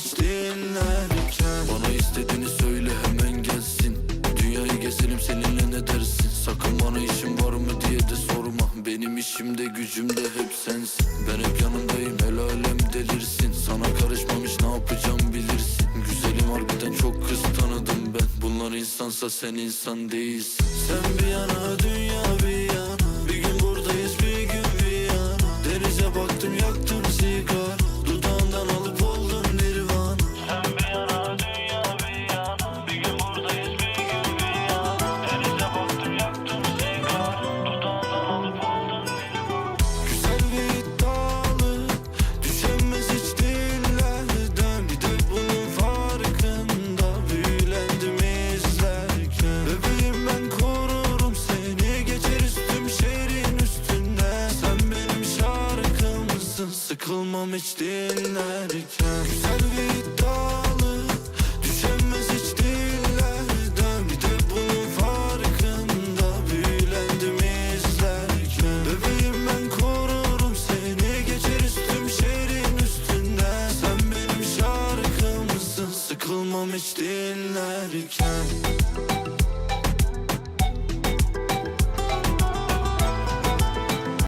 hiç dinlerken. Bana istediğini söyle hemen gelsin. Dünyayı gezelim seninle ne dersin? Sakın bana işim var mı diye de sorma. Benim işimde gücümde hep sensin. Ben hep yanındayım el alem delirsin. Sana karışmamış ne yapacağım bilirsin. Güzelim harbiden çok kız tanıdım ben. Bunlar insansa sen insan değilsin. Sen bir yana sıkılmam hiç dinlerken. Güzel ve iddialı düşemez hiç dillerden. Bir de bunun farkında büyülendim izlerken. Bebeğim ben korurum seni geçer üstüm şehrin üstünden Sen benim şarkımsın sıkılmam hiç dinlerken.